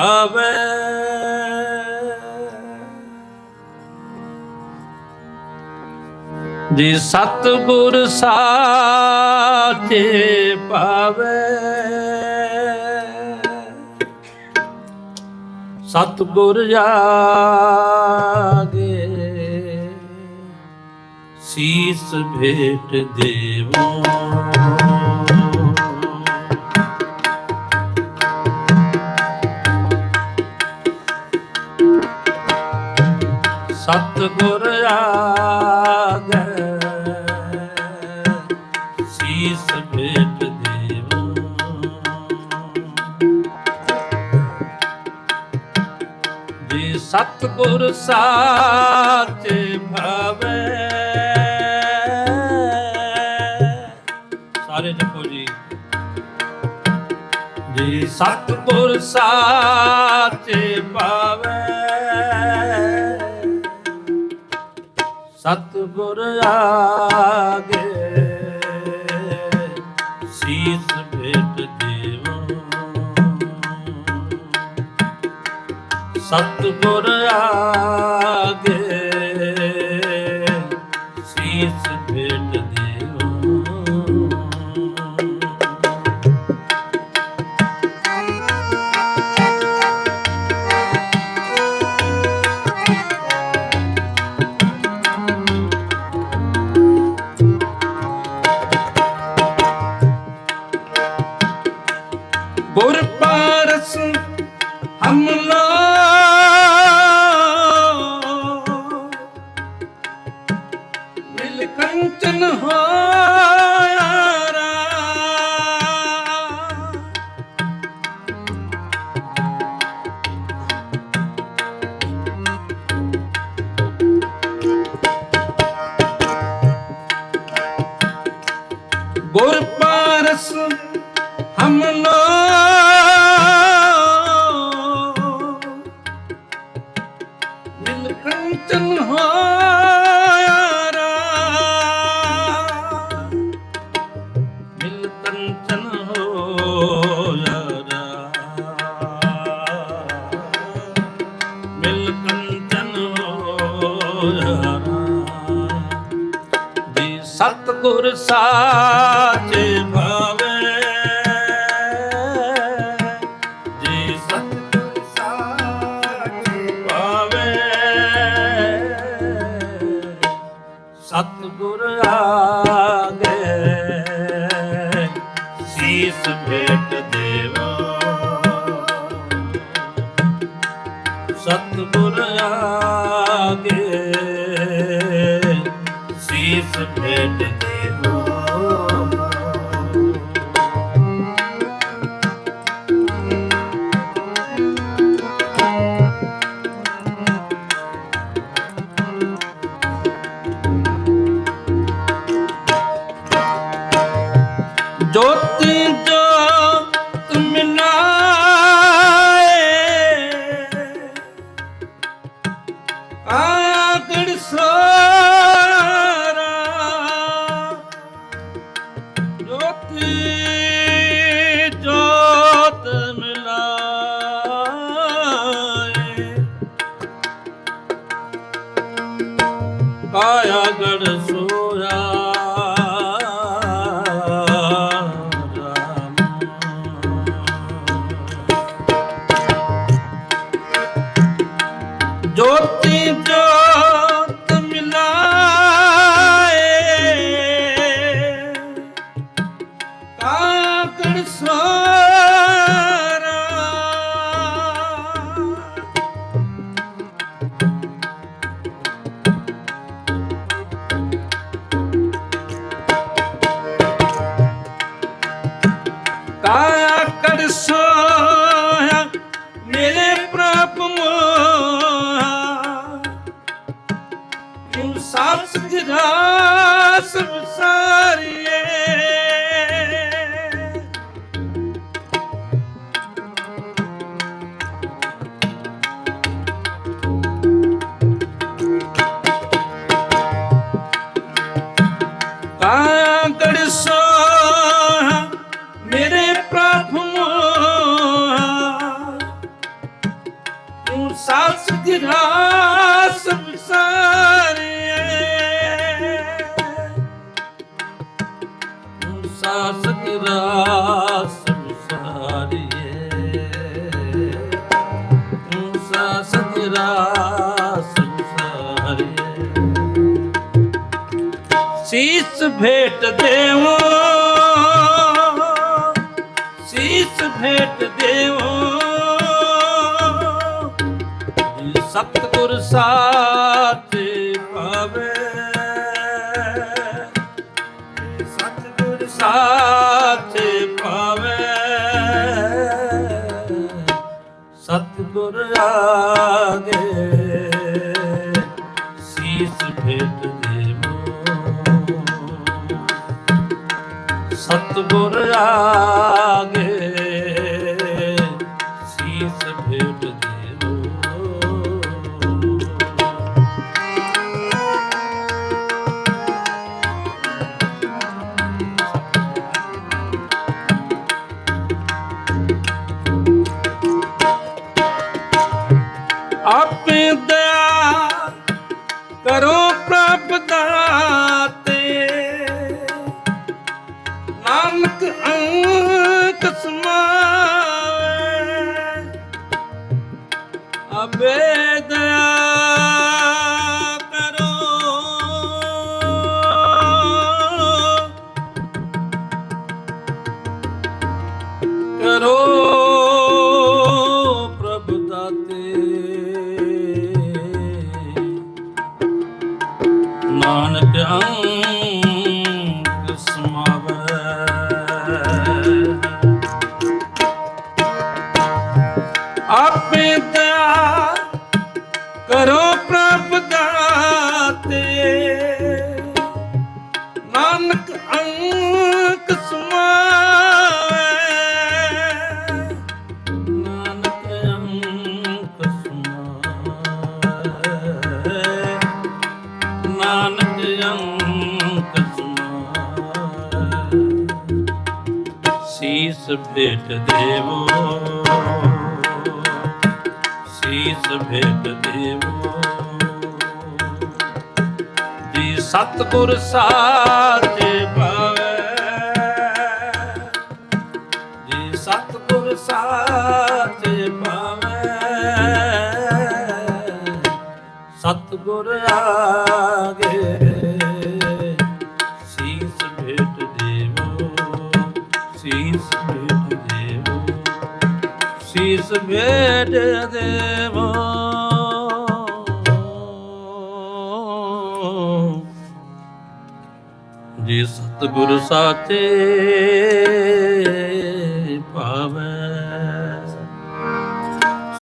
ਭਾਵੇ ਜੀ ਸਤਿਗੁਰ ਸਾਚੇ ਭਾਵੇ ਸਤਿਗੁਰ ਜਾਗੇ ਸੀਸ ਭੇਟ ਦੇਵੋ। ਸਤਿਗੁਰ ਆਗੇ। ਸੀਸ ਭੇਟ ਦੇਵੋ। ਜੀ ਸਤਿਗੁਰ ਸਾਚੇ ਭਾਵੇ। ਸਾਰੇ ਜਪੋ ਜੀ। ਜੀ ਸਤਿਗੁਰ ਸਾਚੇ ਸਤਿਗੁਰ ਆਗੇ। ਸੀਸ ਭੇਟ ਦੇਵੋ। ਸਤਿਗੁਰ ਆਗੇ। ਮਿਲ ਕੰਚਨ ਹੋਇਆ ਰਾ ਮਿਲ ਕੰਚਨ ਹੋਇਆ ਰਾ ਮਿਲ ਕੰਚਨ ਹੋਇਆ ਰਾ ਜੀ ਸਤਿਗੁਰ ਸਾਚੇ ਸਤਿਗੁਰ ਆਗੇ। ਸੀਸ ਭੇਟ ਦੇਵਾ। ਸਤਿਗੁਰ ਆਗੇ। ਸੀਸ ਭੇਟ ਦੇਵੋ। ਕਾਇਆ ਤੜਸਾ ਮੇਰੇ ਪ੍ਰਭੂ ਤੂੰ ਸਾਸ ਗਿਰਾ ਸੰਸਾਰੇ ਤੂੰ ਸਾਸ ਗਿਰਾ ਭੇਟ ਦੇਵੋ। ਸੀਸ ਭੇਟ ਦੇਵੋ। ਸਤਿਗੁਰ ਸਾਥ ਪਾਵੇ। ਸਤਿਗੁਰ ਸਾਥ ਪਾਵੇ। ਸਤਿਗੁਰ ਆਗੇ। ಸಾ ਕਰੋ ਪ੍ਰਭ ਦਾਤੇ। ਨਾਨਕ ਅੰਕ ਸਮਾਵੈ। ਆਪੇ ਸੀਸ ਭੇਟ ਦੇਵੋ। ਸੀਸ ਭੇਟ ਦੇਵੋ। ਜੀ ਸਤਿਗੁਰ ਸਾਚੇ ਪਾਵੇ ਜੀ ਸਤਿਗੁਰ ਸਾਚੇ ਪਾਵੇ ਸਤਿਗੁਰ ਆਗੇ ਸੀਸ ਭੇਟ ਦੇਵੋ ਜੀ ਸਤਿਗੁਰ ਸਾਚੇ